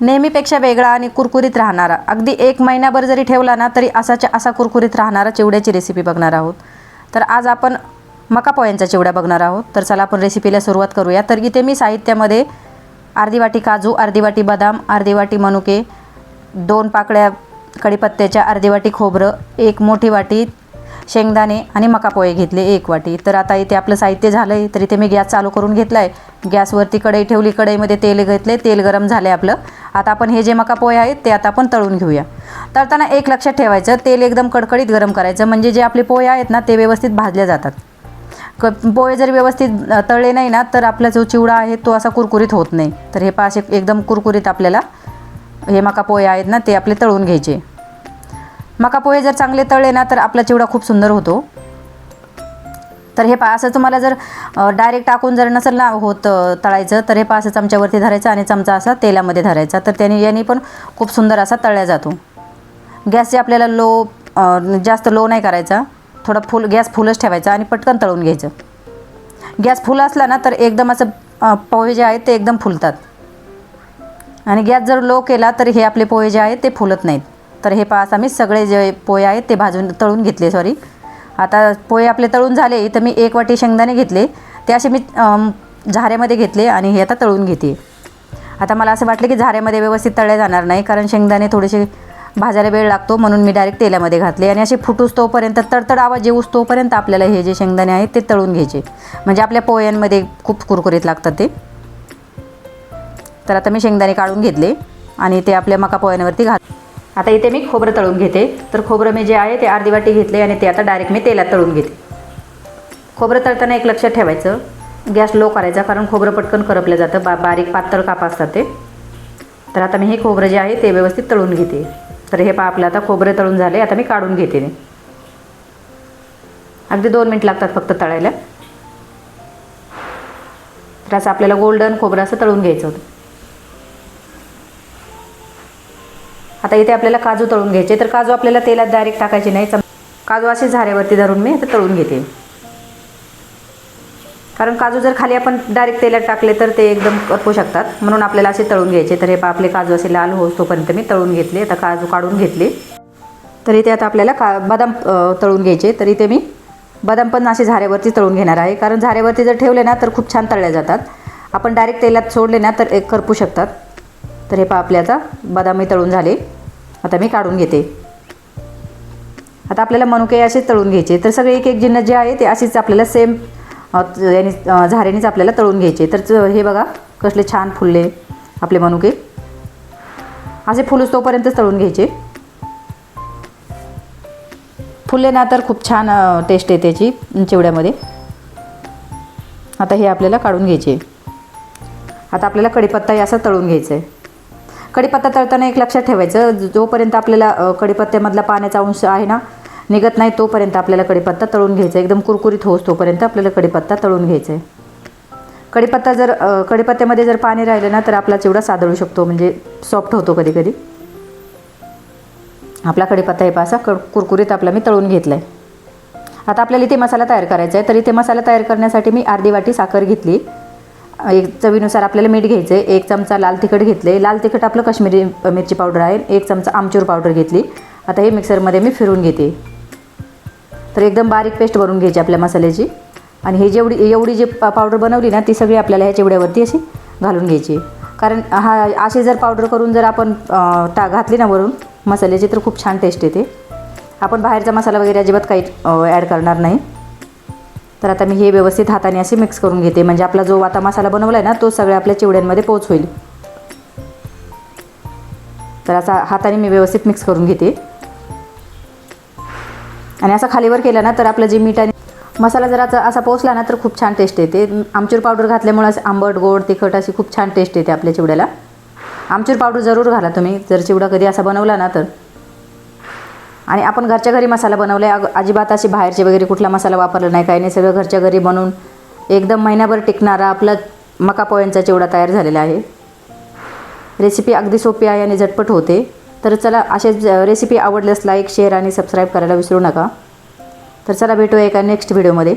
नेहमीपेक्षा वेगळा आणि कुरकुरीत राहणारा. अगदी एक महिनाभर जरी ठेवला ना तरी असाच्या असा कुरकुरीत राहणारा चिवड्याची रेसिपी बघणार आहोत. तर आज आपण मका पोह्यांचा चिवडा बघणार आहोत. तर चला आपण रेसिपीला सुरुवात करूया. तर इथे मी साहित्यामध्ये अर्धी वाटी काजू अर्धी वाटी बदाम अर्धी वाटी मनुके दोन पाकळ्या कढीपत्त्याच्या अर्धी वाटी खोबरं एक मोठी वाटी शेंगदाणे आणि मका पोहे घेतले एक वाटी. तर आता इथे आपलं साहित्य झालं आहे तर इथे मी गॅस चालू करून घेतला आहे गॅसवरती कढई ठेवली. कढईमध्ये तेल घेतले तेल गरम झाले आपलं. आता आपण हे जे मका पोहे आहेत ते आता आपण तळून घेऊया. तळताना एक लक्षात ठेवायचं तेल एकदम कडकडीत गरम करायचं म्हणजे जे आपले पोहे आहेत ना ते व्यवस्थित भाजले जातात. क पोहे जर व्यवस्थित तळले नाही ना तर आपला जो चिवडा आहे तो असा कुरकुरीत होत नाही. तर हे पाच एकदम कुरकुरीत आपल्याला हे मका पोहे आहेत ना ते आपले तळून घ्यायचे. मका पोहे जर चांगले तळले ना तर आपला चिवडा खूप सुंदर होतो. तर हे पा असं तुम्हाला जर डायरेक्ट टाकून जर नसेल ना होत तळायचं तर हे पा असं चमच्यावरती धरायचं आणि चमचा असा तेलामध्ये धरायचा. तर त्याने याने पण खूप सुंदर असा तळला जातो. गॅसचे आपल्याला लो जास्त लो नाही करायचा थोडा फुल गॅस फुलच ठेवायचा आणि पटकन तळून घ्यायचं. गॅस फुल असला ना तर एकदम असं पोहे जे आहेत ते एकदम फुलतात. आणि गॅस जर लो केला तर हे आपले पोहे जे आहेत ते फुलत नाहीत. तर हे पास आम्ही सगळे जे पोहे आहेत ते भाजून तळून घेतले सॉरी आता पोहे आपले तळून झाले तर मी एक वाटी शेंगदाणे घेतले ते असे मी झाऱ्यामध्ये घेतले आणि हे आता तळून घेते. आता मला असं वाटलं की झाऱ्यामध्ये व्यवस्थित तळले जाणार नाही कारण शेंगदाणे थोडेसे भाजायला वेळ लागतो म्हणून मी डायरेक्ट तेलामध्ये घातले आणि असे फुटूस तोपर्यंत तडतड आवाज येऊस तोपर्यंत आपल्याला हे जे शेंगदाणे आहेत ते तळून घ्यायचे. म्हणजे आपल्या पोह्यांमध्ये खूप कुरकुरीत लागतात ते. तर आता मी शेंगदाणे काढून घेतले आणि ते आपल्या मका पोह्यांवरती घात आता इथे मी खोबरं तळून घेते. तर खोबरं मी जे आहे ते अर्धी वाटी घेतले आणि ते आता डायरेक्ट मी तेलात तळून घेते. खोबरं तळताना एक लक्षात ठेवायचं. गॅस लो करायचा कारण खोबरं पटकन करपलं जातं. बा बारीक पातळ काप असतात ते. तर आता मी हे खोबरं जे आहे ते व्यवस्थित तळून घेते. तर हे पा आपलं आता खोबरं तळून झाले. आता मी काढून घेते मी. अगदी दोन मिनिट लागतात फक्त तळायला. तर असं आपल्याला गोल्डन खोबरं असं तळून घ्यायचं होतं. आता इथे आपल्याला काजू तळून घ्यायचे. तर काजू आपल्याला तेलात डायरेक्ट टाकायचे नाही. काजू असे झाऱ्यावरती धरून मी आता तळून घेते. कारण काजू जर खाली आपण डायरेक्ट तेलात टाकले तर ते एकदम करपू शकतात. म्हणून आपल्याला असे तळून घ्यायचे. तर हे पहा आपले काजू असे लाल होस तोपर्यंत मी तळून घेतले. आता काजू काढून घेतले. तर इथे आता आपल्याला का बदाम तळून घ्यायचे. तर इथे मी बदाम पण असे झाऱ्यावरती तळून घेणार आहे. कारण झाऱ्यावरती जर ठेवले ना तर खूप छान तळल्या जातात. आपण डायरेक्ट तेलात सोडले ना तर एक करपू शकतात. तर हे पहा आपले आता बदामही तळून झाले. आता मी काढून घेते. आता आपल्याला मनुके असे तळून घ्यायचे. तर सगळे एक एक जिन्नस जे आहे ते असेच आपल्याला सेम याने झाऱ्यानेच आपल्याला तळून घ्यायचे. तर हे बघा कसले छान फुलले आपले मनुके. असे फुलूस तोपर्यंतच तळून घ्यायचे. फुलले ना तर खूप छान टेस्ट आहे त्याची चिवड्यामध्ये. आता हे आपल्याला काढून घ्यायचे. आता आपल्याला कढीपत्ता असं तळून घ्यायचं आहे. कढीपत्ता तळताना एक लक्षात ठेवायचं. जोपर्यंत आपल्याला कढीपत्त्यामधला पाण्याचा अंश आहे ना निघत नाही तोपर्यंत आपल्याला कढीपत्ता तळून घ्यायचा. आहे एकदम कुरकुरीत होस तोपर्यंत आपल्याला कढीपत्ता तळून घ्यायचा आहे कढीपत्ता जर कढीपत्त्यामध्ये जर पाणी राहिलं ना तर आपला चिवडा सादळू शकतो. म्हणजे सॉफ्ट होतो कधी कधी आपला कढीपत्ता हे पासा क कुरकुरीत आपला मी तळून घेतला आहे आता आपल्याला इथे मसाला तयार करायचा आहे. तर इथे मसाला तयार करण्यासाठी मी अर्धी वाटी साखर घेतली. एक चवीनुसार आपल्याला मीठ घ्यायचं आहे एक चमचा लाल तिखट घेतले लाल तिखट आपलं काश्मीरी मिरची पावडर आहे एक चमचा आमचूर पावडर घेतली. आता हे मिक्सरमध्ये मी फिरून घेते. तर एकदम बारीक पेस्ट बनवून घ्यायची आपल्या मसाल्याची. आणि हे जेवढी एवढी जी पावडर बनवली ना ती सगळी आपल्याला ह्या चिवड्यावरती अशी घालून घ्यायची. कारण हा अशी जर पावडर करून जर आपण टा घातली ना वरून मसाल्याची तर खूप छान टेस्ट येते. आपण बाहेरचा मसाला वगैरे अजिबात काही ॲड करणार नाही. तर आता मी हे व्यवस्थित हाताने असे मिक्स करून घेते. म्हणजे आपला जो आता मसाला बनवला आहे ना तो सगळ्या आपल्या चिवड्यांमध्ये पोच होईल. तर असा हाताने मी व्यवस्थित मिक्स करून घेते. आणि असा खालीवर केला ना तर आपलं जे मीठ आणि मसाला जर असा असा पोचला ना तर खूप छान टेस्ट येते. आमचूर पावडर घातल्यामुळे असं आंबट गोड तिखट अशी खूप छान टेस्ट येते आपल्या चिवड्याला. आमचूर पावडर जरूर घाला तुम्ही. जर चिवडा कधी असा बनवला ना तर. आणि आपण घरच्या घरी मसाला बनवला आहे अजिबात अशी बाहेरचे वगैरे कुठला मसाला वापरला नाही काही नाही. सगळं घरच्या घरी बनवून एकदम महिन्याभर टिकणारा आपला मका पोह्यांचा चिवडा तयार झालेला आहे. रेसिपी अगदी सोपी आहे आणि झटपट होते. तर चला असेच रेसिपी आवडल्यास लाईक शेअर आणि सबस्क्राईब करायला विसरू नका. तर चला भेटूया एका नेक्स्ट व्हिडिओमध्ये